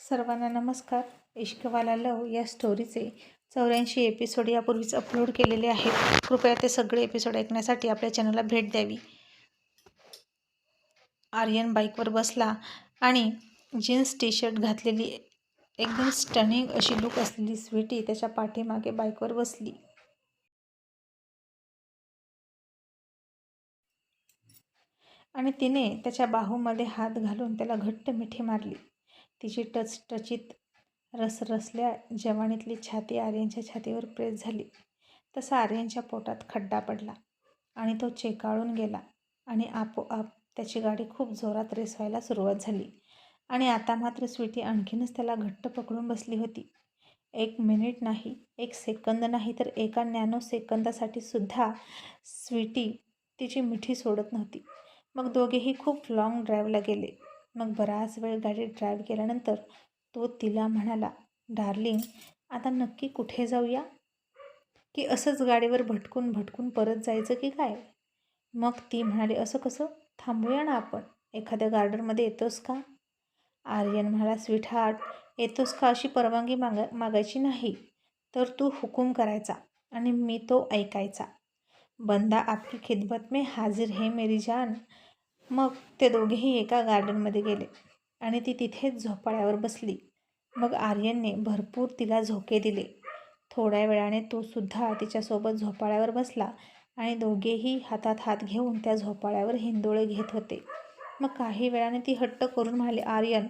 सर्वांना नमस्कार. इश्कवाला लव या स्टोरीचे चौऱ्याऐंशी एपिसोड यापूर्वीच अपलोड केलेले आहेत. कृपया ते सगळे एपिसोड ऐकण्यासाठी आपल्या चॅनलला भेट द्यावी. आर्यन बाईकवर बसला आणि जीन्स टी शर्ट घातलेली एकदम स्टनिंग अशी लुक असलेली स्वीटी त्याच्या पाठीमागे बाईकवर बसली. आणि तिने त्याच्या बाहूमध्ये हात घालून त्याला घट्ट मिठी मारली. तिची टचटचीत रसरसल्या जवानीतली छाती आर्यनच्या छातीवर प्रेस झाली. तसा आर्यनच्या पोटात खड्डा पडला आणि तो चेकाळून गेला आणि आपोआप त्याची गाडी खूप जोरात रेस व्हायला सुरुवात झाली. आणि आता मात्र स्वीटी आणखीनच त्याला घट्ट पकडून बसली होती. एक मिनिट नाही एक सेकंद नाही तर एका नॅनो सेकंदासाठी सुद्धा स्वीटी तिची मिठी सोडत नव्हती. मग दोघेही खूप लाँग ड्राईव्हला गेले. मग बराच वेळ गाडी ड्राईव्ह केल्यानंतर तो तिला म्हणाला डार्लिंग आता नक्की कुठे जाऊया? की असंच गाडीवर भटकून भटकून परत जायचं की काय? मग ती म्हणाली असं कसं? थांबूया ना आपण? एखाद्या गार्डनमध्ये येतोस का? आर्यन म्हणाला स्वीटहार्ट येतोस का अशी परवानगी मागा मागायची नाही. तर तू हुकूम करायचा आणि मी तो ऐकायचा. बंदा आपली खिदमत में हाजिर है मेरी जान. मग ते दोघेही एका गार्डनमध्ये गेले आणि ती तिथेच झोपाळ्यावर बसली. मग आर्यनने भरपूर तिला झोके दिले. थोड्या वेळाने तो सुद्धा तिच्यासोबत झोपाळ्यावर बसला आणि दोघेही हातात हात घेऊन त्या झोपाळ्यावर हिंदोळे घेत होते. मग काही वेळाने ती हट्ट करून म्हणाली आर्यन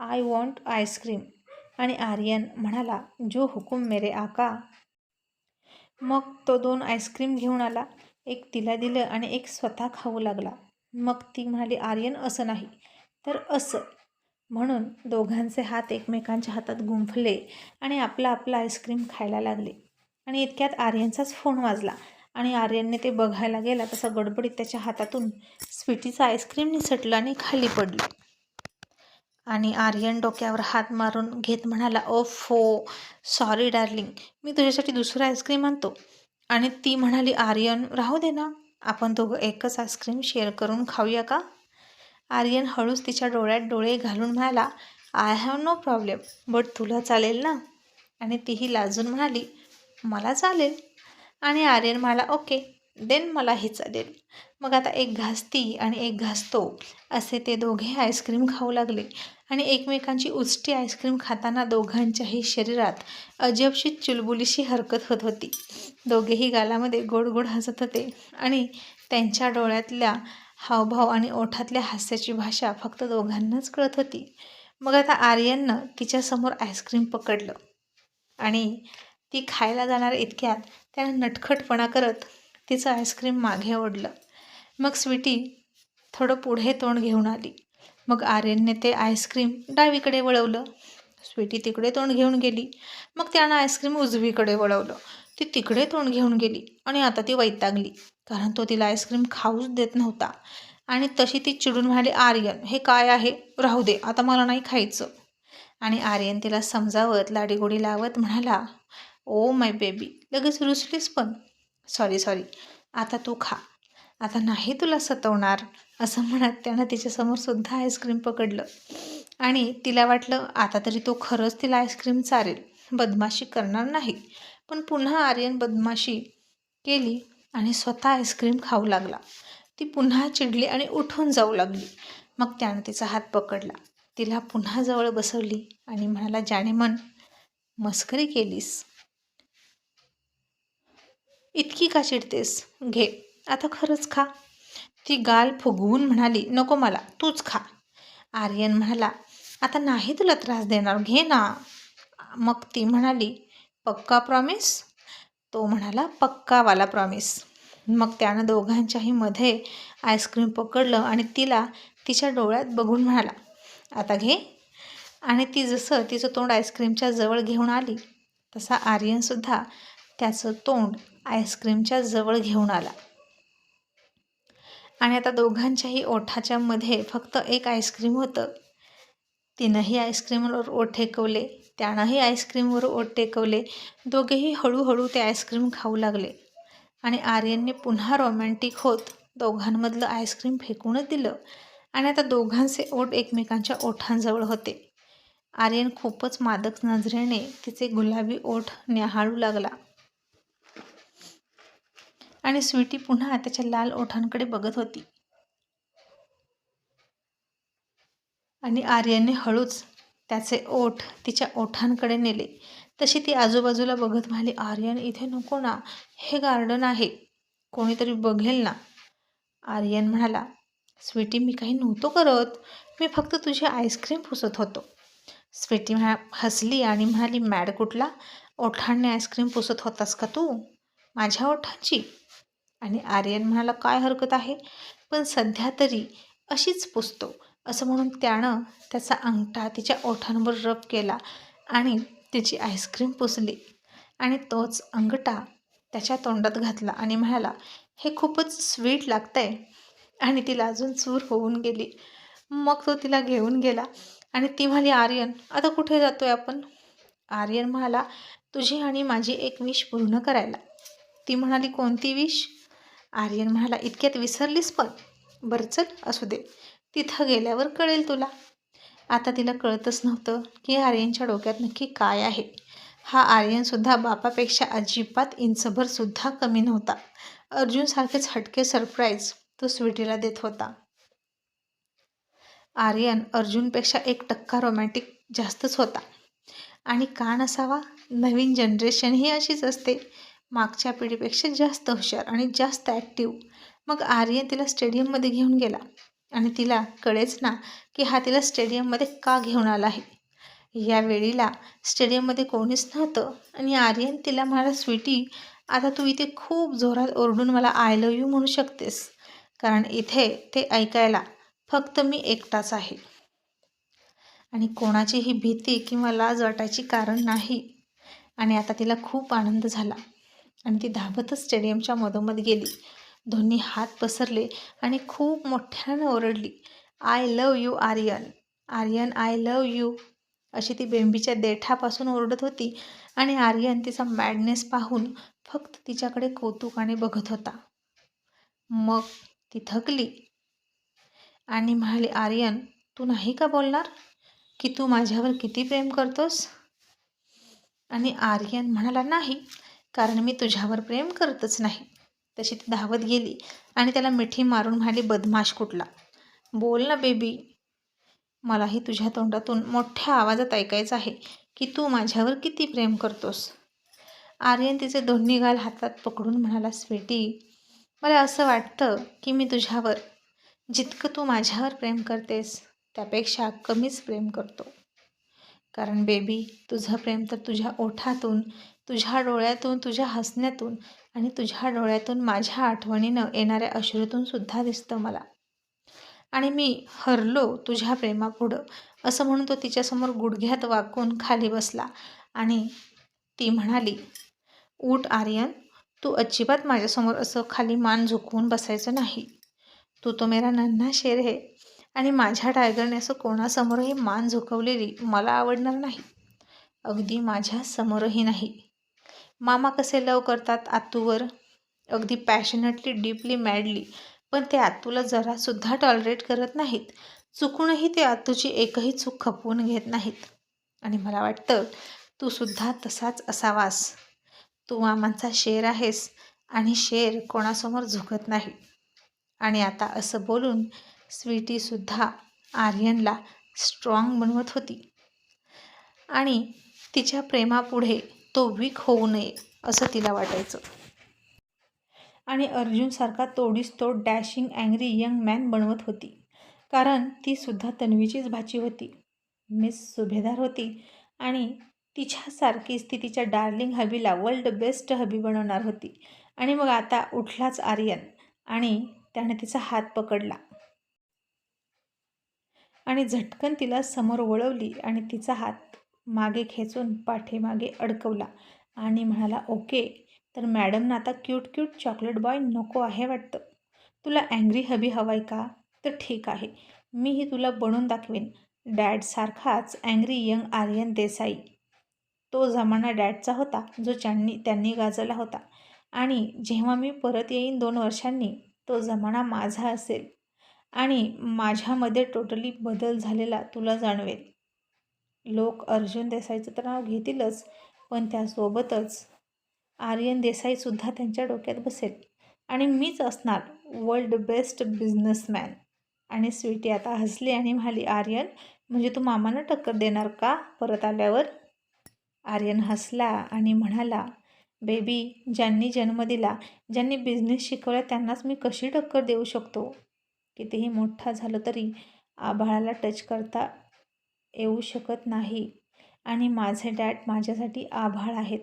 आय वॉन्ट आईस्क्रीम आणि आर्यन म्हणाला जो हुकूम मेरे आका. मग तो दोन आईस्क्रीम घेऊन आला. एक तिला दिलं आणि एक स्वतः खाऊ लागला. मग ती म्हणाली आर्यन असं नाही. तर असं. म्हणून दोघांचे हात एकमेकांच्या हातात गुंफले आणि आपला आपला आईस्क्रीम खायला लागले. आणि इतक्यात आर्यनचाच फोन वाजला आणि आर्यनने ते बघायला गेला तसा गडबडीत त्याच्या हातातून स्वीटीचं आईस्क्रीम निसटलं आणि खाली पडलं. आणि आर्यन डोक्यावर हात मारून घेत म्हणाला ओ फो हो, सॉरी डार्लिंग. मी तुझ्यासाठी दुसरं आईस्क्रीम आणतो. आणि ती म्हणाली आर्यन राहू दे ना. आपण दोघं एकच आईस्क्रीम शेअर करून खाऊया का? आर्यन हळूच तिच्या डोळ्यात डोळे घालून म्हणाला I have no problem but तुला चालेल ना? आणि तीही लाजून म्हणाली मला चालेल. आणि आर्यन म्हणाला ओके. देन मला हे चालेल मग आता एक घासती आणि एक घासतो असे ते दोघे आईस्क्रीम खाऊ लागले. आणि एकमेकांची उष्टी आईस्क्रीम खाताना दोघांच्याही शरीरात अजबशी चुलबुलीशी हरकत होत होती. दोघेही गालामध्ये गोड गोड हसत होते आणि त्यांच्या डोळ्यातल्या हावभाव आणि ओठातल्या हास्याची भाषा फक्त दोघांनाच कळत होती. मग आता आर्यननं तिच्यासमोर आईस्क्रीम पकडलं आणि ती खायला जाणार इतक्यात त्यानं नटखटपणा करत तिचं आईस्क्रीम मागे ओढलं. मग स्वीटी थोडं पुढे तोंड घेऊन आली. मग आर्यनने ते आईस्क्रीम डावीकडे वळवलं. स्वीटी तिकडे तोंड घेऊन गेली. मग त्यानं आईस्क्रीम उजवीकडे वळवलं. ती तिकडे तोंड घेऊन गेली आणि आता ती वैतागली कारण तो तिला आईस्क्रीम खाऊच देत नव्हता. आणि तशी ती चिडून म्हणाली आर्यन हे काय आहे? राहू दे आता मला नाही खायचं. आणि आर्यन तिला समजावत लाडीगोडी लावत म्हणाला ओ माय बेबी लगेच रुसलीस पण. सॉरी सॉरी आता तू खा. आता नाही तुला सतवणार असं म्हणत त्यानं तिच्यासमोर सुद्धा आईस्क्रीम पकडलं. आणि तिला वाटलं आता तरी तो खरंच तिला आईस्क्रीम चारेल. बदमाशी करणार नाही. पण पुन्हा आर्यन बदमाशी केली आणि स्वतः आईस्क्रीम खाऊ लागला. ती पुन्हा चिडली आणि उठून जाऊ लागली. मग त्यानं तिचा हात पकडला. तिला पुन्हा जवळ बसवली आणि म्हणाला जाणे मन मस्करी केलीस. इतकी का चिडतेस? घे. आता खरंच खा. ती गाल फुगवून म्हणाली नको मला तूच खा. आर्यन म्हणाला आता नाही तुला त्रास देणार घे ना. मग ती म्हणाली पक्का प्रॉमिस तो म्हणाला पक्कावाला प्रॉमिस मग त्यानं दोघांच्याही मध्ये आईस्क्रीम पकडलं आणि तिला तिच्या डोळ्यात बघून म्हणाला आता घे. आणि ती जसं तिचं तोंड आईस्क्रीमच्या जवळ घेऊन आली तसा आर्यनसुद्धा त्याचं तोंड आईस्क्रीमच्या जवळ घेऊन आला. आणि आता दोघांच्याही ओठाच्या मध्ये फक्त एक आईस्क्रीम होतं. तिनंही आईस्क्रीमवर ओठ टेकवले त्यानंही आईस्क्रीमवर ओठ टेकवले दोघेही हळूहळू ते आईस्क्रीम खाऊ लागले. आणि आर्यनने पुन्हा रोमॅन्टिक होत दोघांमधलं आईस्क्रीम फेकूनच दिलं. आणि आता दोघांचे ओठ एकमेकांच्या ओठांजवळ होते. आर्यन खूपच मादक नजरेने तिचे गुलाबी ओठ न्याहाळू लागला. आणि स्वीटी पुन्हा त्याच्या लाल ओठांकडे बघत होती. आणि आर्यनने हळूच त्याचे ओठ तिच्या ओठांकडे नेले. तशी ती आजूबाजूला बघत म्हणाली आर्यन इथे नको ना. हे गार्डन आहे. कोणीतरी बघेल ना. आर्यन म्हणाला स्वीटी मी काही नव्हतो करत. मी फक्त तुझी आईस्क्रीम पुसत होतो. स्वीटी म्हणा हसली आणि म्हणाली मॅड कुठला? ओठांनी आईस्क्रीम पुसत होतास का तू? माझ्या ओठांची? आणि आर्यन म्हणाला काय हरकत आहे? पण सध्या तरी अशीच पुसतो. असं म्हणून त्यानं त्याचा अंगठा तिच्या ओठांवर रब केला आणि तिची आईस्क्रीम पुसली. आणि तोच अंगठा त्याच्या तोंडात घातला आणि म्हणाला हे खूपच स्वीट लागतंय. आणि तिला अजून चूर होऊन गेली. मग तो तिला घेऊन गेला आणि ती म्हणाली आर्यन आता कुठे जातोय आपण? आर्यन म्हणाला तुझी आणि माझी एक विश पूर्ण करायला. ती म्हणाली कोणती विश? आर्यन म्हणाला इतक्यात विसरलीस पण? बरं चल असू दे. तिथं गेल्यावर कळेल तुला. आता तिला कळतच नव्हतं की आर्यनच्या डोक्यात नक्की काय आहे. हा आर्यनसुद्धा बापापेक्षा अजिबात इंचभरसुद्धा कमी नव्हता. अर्जुनसारखेच हटके सरप्राईज तो स्वीटीला देत होता. आर्यन अर्जुनपेक्षा एक टक्का रोमॅन्टिक जास्तच होता. आणि का नसावा? नवीन जनरेशन ही अशीच असते. मागच्या पिढीपेक्षा जास्त हुशार आणि जास्त ॲक्टिव्ह मग आर्यन तिला स्टेडियममध्ये घेऊन गेला. आणि तिला कळेच ना की हा तिला स्टेडियममध्ये का घेऊन आला आहे? या वेळीला स्टेडियममध्ये कोणीच नव्हतं आणि आर्यन तिला म्हणाला स्वीटी आता तू इथे खूप जोरात ओरडून मला आय लव यू म्हणू शकतेस. कारण इथे ते ऐकायला फक्त मी एकटाच आहे. आणि कोणाचीही भीती किंवा लाज वाटायची कारण नाही. आणि आता तिला खूप आनंद झाला. आणि ती धावतच स्टेडियमच्या मधोमध गेली. दोन्ही हात पसरले आणि खूप मोठ्यानं ओरडली I love you Aryan. Aryan I love you. अशी ती बेंबीच्या देठापासून ओरडत होती आणि आर्यन तिचा मॅडनेस पाहून फक्त तिच्याकडे कौतुकाने बघत होता. मग ती थकली आणि म्हणाली आर्यन तू नाही का बोलणार की तू माझ्यावर किती प्रेम करतोस? आणि आर्यन म्हणाला नाही. कारण मी तुझ्यावर प्रेम करतच नाही. तशी ती धावत गेली आणि त्याला मिठी मारून म्हणाली बदमाश कुठला? बोल ना बेबी. मलाही तुझ्या तोंडातून मोठ्या आवाजात ऐकायचं आहे की तू माझ्यावर किती प्रेम करतोस? आर्यन तिचे दोन्ही गाल हातात पकडून म्हणाला स्वीटी मला असं वाटतं की मी तुझ्यावर जितकं तू माझ्यावर प्रेम करतेस त्यापेक्षा कमीच प्रेम करतो. कारण बेबी तुझं प्रेम तर तुझ्या ओठातून तुझ्या डोळ्यातून तुझ्या हसण्यातून आणि तुझ्या डोळ्यातून माझ्या आठवणीनं येणाऱ्या अश्रूतून सुद्धा दिसतं मला. आणि मी हरलो तुझ्या प्रेमापुढं असं म्हणून तो तिच्यासमोर गुडघ्यात वाकून खाली बसला आणि ती म्हणाली ऊट आर्यन तू अजिबात माझ्यासमोर असं खाली मान झुकवून बसायचं नाही. तू तो मेरा नन्हा शेर आहे आणि माझ्या टायगरने असं कोणासमोरही मान झुकवलेली मला आवडणार नाही. अगदी माझ्या समोरही नाही. मामा कसे लव करतात आतूवर? अगदी पॅशनेटली डीपली मॅडली पण ते आतूला जरासुद्धा टॉलरेट करत नाहीत. चुकूनही ते आतूची एकही चूक खपवून घेत नाहीत. आणि मला वाटतं तू सुद्धा तसाच असावास. तू मामांचा शेर आहेस आणि शेर कोणासमोर झुकत नाही. आणि आता असं बोलून स्वीटीसुद्धा आर्यनला स्ट्रॉंग बनवत होती. आणि तिच्या प्रेमापुढे तो वीक होऊ नये असं तिला वाटायचं. आणि अर्जुनसारखा तोडीस तोड डॅशिंग अँग्री यंग मॅन बनवत होती. कारण ती सुद्धा तन्वीचीच भाची होती. मिस सुभेदार होती आणि तिच्यासारखीच ती तिच्या डार्लिंग हबीला वर्ल्ड बेस्ट हबी बनवणार होती. आणि मग आता उठलाच आर्यन आणि त्याने तिचा हात पकडला. आणि झटकन तिला समोर वळवली आणि तिचा हात मागे खेचून पाठीमागे अडकवला आणि म्हणाला ओके तर मॅडमना आता क्यूट क्यूट चॉकलेट बॉय नको आहे वाटतं. तुला अँग्री हबी हवाय का? तर ठीक आहे मीही तुला बनवून दाखवेन. डॅडसारखाच अँग्री यंग आर्यन देसाई. तो जमाना डॅडचा होता जो त्यांनी त्यांनी गाजवला होता. आणि जेव्हा मी परत येईन दोन वर्षांनी तो जमाना माझा असेल. आणि माझ्यामध्ये टोटली बदल झालेला तुला जाणवेल लोक अर्जुन देसाईचं तर नाव घेतीलच पण त्यासोबतच आर्यन देसाईसुद्धा त्यांच्या डोक्यात बसेल. आणि मीच असणार वर्ल्ड बेस्ट बिझनेसमॅन आणि स्वीटी आता हसली आणि म्हणाली आर्यन म्हणजे तू मामानं टक्कर देणार का? परत आल्यावर आर्यन हसला आणि म्हणाला बेबी ज्यांनी जन्म दिला ज्यांनी बिझनेस शिकवला त्यांनाच मी कशी टक्कर देऊ शकतो? कितीही मोठा झालं तरी आभाळाला टच करता येऊ शकत नाही. आणि माझे डॅड माझ्यासाठी आभाळ आहेत.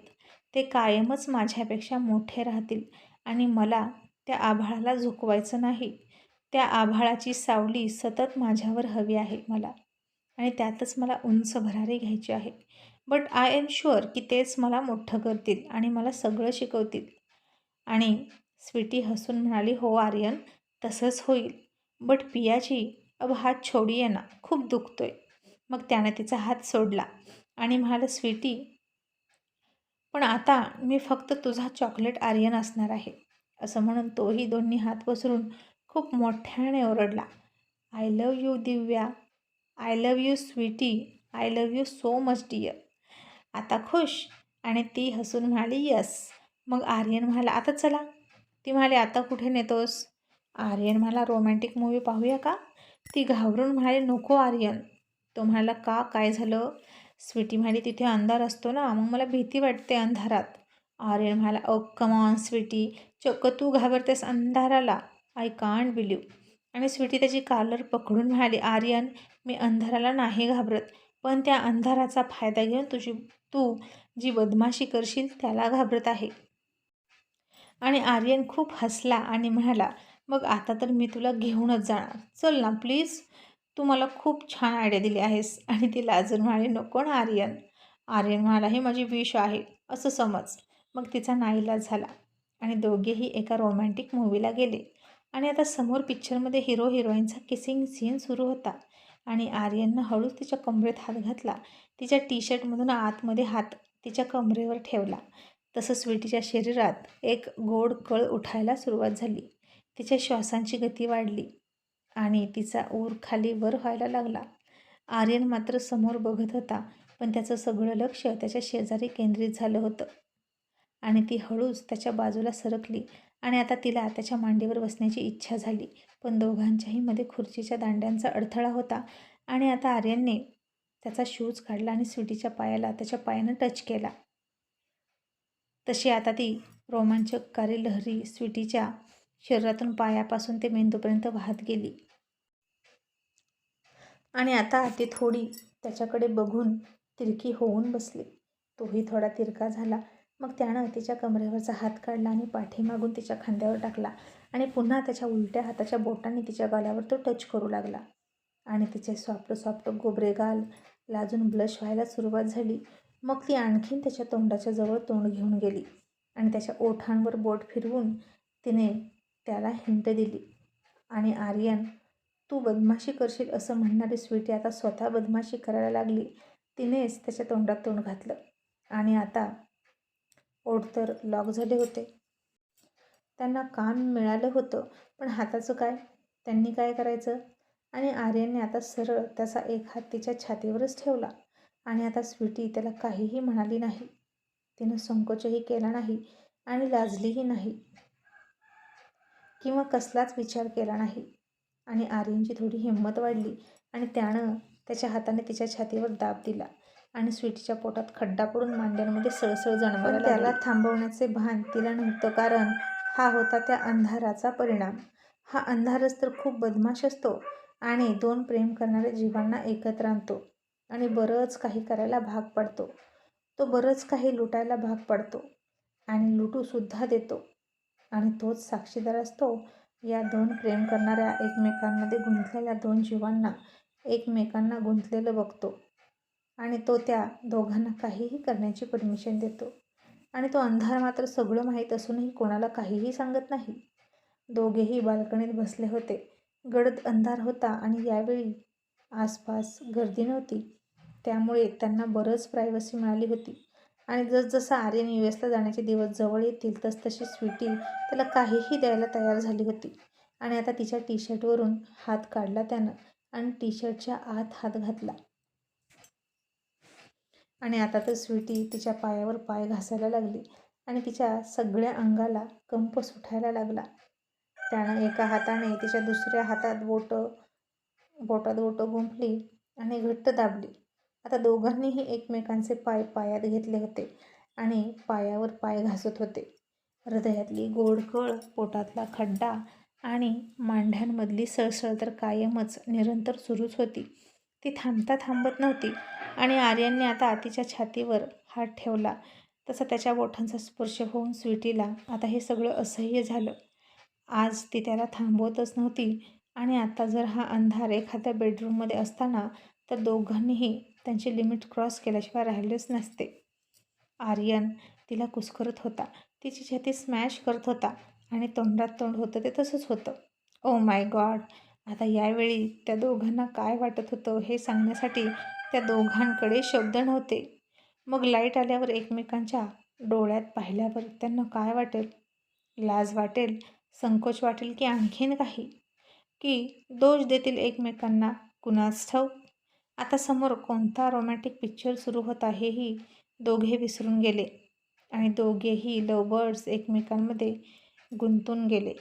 ते कायमच माझ्यापेक्षा मोठे राहतील. आणि मला त्या आभाळाला झुकवायचं नाही. त्या आभाळाची सावली सतत माझ्यावर हवी आहे मला. आणि त्यातच मला उंच भरारी घ्यायची आहे. बट आय एम शुअर की तेच मला मोठं करतील आणि मला सगळं शिकवतील. आणि स्वीटी हसून म्हणाली हो आर्यन तसंच होईल. बट पियाची अब हात छोडी आहे ना खूप दुखतोय. मग त्यानं तिचा हात सोडला आणि म्हणाला स्वीटी पण आता मी फक्त तुझा चॉकलेट आर्यन असणार आहे. असं म्हणून तोही दोन्ही हात पसरून खूप मोठ्याने ओरडला. I love you Divya. I love you sweetie. I love you so much dear आता खुश? आणि ती हसून म्हणाली यस मग आर्यन म्हणाला आता चला. ती म्हणाली आता कुठे नेतोस? आर्यन म्हणाला रोमॅन्टिक मूवी पाहूया का? ती घाबरून म्हणाली नको आर्यन. तो म्हणाला का? काय झालं? स्वीटी म्हणाली तिथे अंधार असतो ना मग मला भीती वाटते अंधारात. आर्यन म्हणाला ओ कमॉन स्वीटी चक्क तू घाबरतेस अंधाराला. आय कांट बिलीव आणि स्वीटी त्याची कालर पकडून म्हणाली आर्यन मी अंधाराला नाही घाबरत पण त्या अंधाराचा फायदा घेऊन तुझी तू जी बदमाशी करशील त्याला घाबरत आहे. आणि आर्यन खूप हसला आणि म्हणाला मग आता तर मी तुला घेऊनच जाणार. चल ना प्लीज तू मला खूप छान आयडिया दिली आहेस आणि ती लाजून म्हणाली नको ना आर्यन. आर्यन म्हणाला ही माझी विश आहे. असं समज. मग तिचा नाईलाज झाला आणि दोघेही एका रोमॅन्टिक मूवीला गेले. आणि आता समोर पिक्चरमध्ये हिरो हिरोईनचा किसिंग सीन सुरू होता आणि आर्यननं हळूच तिच्या कमरेत हात घातला. तिच्या टी शर्टमधून आतमध्ये हात तिच्या कमरेवर ठेवला. तसं स्वीटीच्या शरीरात एक गोड कळ उठायला सुरुवात झाली. तिच्या श्वासांची गती वाढली. आणि तिचा ऊर खाली वर व्हायला लागला. आर्यन मात्र समोर बघत होता पण त्याचं सगळं लक्ष त्याच्या शेजारी केंद्रित झालं होतं. आणि ती हळूच त्याच्या बाजूला सरकली आणि आता तिला त्याच्या मांडीवर बसण्याची इच्छा झाली. पण दोघांच्याही मध्ये खुर्चीच्या दांड्यांचा अडथळा होता आणि आता आर्यनने त्याचा शूज काढला आणि स्वीटीच्या पायाला त्याच्या पायानं टच केला. तशी आता ती रोमांचककारी लहरी स्वीटीच्या शरीरातून पायापासून ते मेंदूपर्यंत वाहत गेली. आणि आता ती थोडी त्याच्याकडे बघून तिरकी होऊन बसली. तोही थोडा तिरका झाला. मग त्यानं तिच्या कमरेवरचा हात काढला आणि पाठीमागून तिच्या खांद्यावर टाकला आणि पुन्हा त्याच्या उलट्या हाताच्या बोटांनी तिच्या गालावर तो टच करू लागला. आणि तिचे सॉफ्ट सॉफ्ट गोबरे गाल लाजून ब्लश व्हायला सुरुवात झाली. मग ती आणखीन त्याच्या तोंडाच्या जवळ तोंड घेऊन गेली आणि त्याच्या ओठांवर बोट फिरवून तिने त्याला हिंट दिली. आणि आर्यन तू बदमाशी करशील असं म्हणणारी स्वीटी आता स्वतः बदमाशी करायला लागली. तिनेच त्याच्या तोंडात तोंड घातलं. आणि आता ओढतर तर लॉक झाले होते. त्यांना काम मिळालं होतं पण हाताचं काय? त्यांनी काय करायचं? आणि आर्यनने आता सरळ त्याचा एक हात तिच्या छातीवरच ठेवला. आणि आता स्वीटी त्याला काहीही म्हणाली नाही. तिनं संकोचही केला नाही आणि लाजलीही नाही. किंवा कसलाच विचार केला नाही. आणि आर्यनची थोडी हिंमत वाढली आणि त्यानं त्याच्या हाताने तिच्या छातीवर दाब दिला आणि स्वीटीच्या पोटात खड्डा पडून मांड्यांमध्ये सळसळ जाणवायला त्याला थांबवण्याचे भान तिला नव्हतं कारण हा होता त्या अंधाराचा परिणाम. हा अंधारच तर खूप बदमाश असतो आणि दोन प्रेम करणाऱ्या जीवांना एकत्र आणतो आणि बरंच काही करायला भाग पडतो. तो बरंच काही लुटायला भाग पडतो आणि लुटूसुद्धा देतो. आणि तोच साक्षीदार असतो. या दोन प्रेम करणाऱ्या एकमेकांमध्ये गुंतलेल्या दोन जीवांना एकमेकांना गुंतलेलं बघतो. आणि तो त्या दोघांना काहीही करण्याची परमिशन देतो. आणि तो अंधार मात्र सगळं माहीत असूनही कोणाला काहीही सांगत नाही. दोघेही बाल्कनीत बसले होते. गडद अंधार होता आणि यावेळी आसपास गर्दी नव्हती. त्यामुळे त्यांना बरंच प्रायव्हसी मिळाली होती. आणि जसजसं आर्यन यू एसला जाण्याचे दिवस जवळ येतील तसतशी स्वीटी त्याला काहीही द्यायला तयार झाली होती. आणि आता तिच्या टी शर्टवरून हात काढला त्यानं आणि टी शर्टच्या आत हात घातला. आणि आता तर स्वीटी तिच्या पायावर पाय घासायला लागली आणि तिच्या सगळ्या अंगाला कंप सुटायला लागला. त्यानं एका हाताने तिच्या दुसऱ्या हातात बोटं बोटात बोटं गुंफली आणि घट्ट दाबली. आता दोघांनीही एकमेकांचे पाय पायात घेतले होते आणि पायावर पाय घासत होते. हृदयातली गोडकळ पोटातला खड्डा आणि मांड्यांमधली सळसळ तर कायमच निरंतर सुरूच होती. ती थांबता थांबत नव्हती आणि आर्यनने आता आतीच्या छातीवर हात ठेवला. तसा त्याच्या बोठांचा स्पर्श होऊन स्वीटीला आता हे सगळं असह्य झालं. आज ती त्याला थांबवतच नव्हती आणि आता जर हा अंधार एखाद्या बेडरूममध्ये असताना तर दोघांनीही त्यांची लिमिट क्रॉस केल्याशिवाय राहिलेच नसते. आर्यन तिला कुस्करत होता. तिची छाती स्मॅश करत होता आणि तोंडात तोंड होतं ते तसंच होतं. ओ माय गॉड आता यावेळी त्या दोघांना काय वाटत होतं हे सांगण्यासाठी त्या दोघांकडे शब्द नव्हते. मग लाइट आल्यावर एकमेकांच्या डोळ्यात पाहिल्यावर त्यांना काय वाटेल? लाज वाटेल? संकोच वाटेल की आणखीन काही? की दोष देतील एकमेकांना? कुणाच ठाऊक? आता समोर कोणता रोमॅटिक पिक्चर सुरू होत आहेही दोघे विसरून गेले आणि दोघेही लवबर्ड्स एकमेकांमध्ये गुंतून गेले.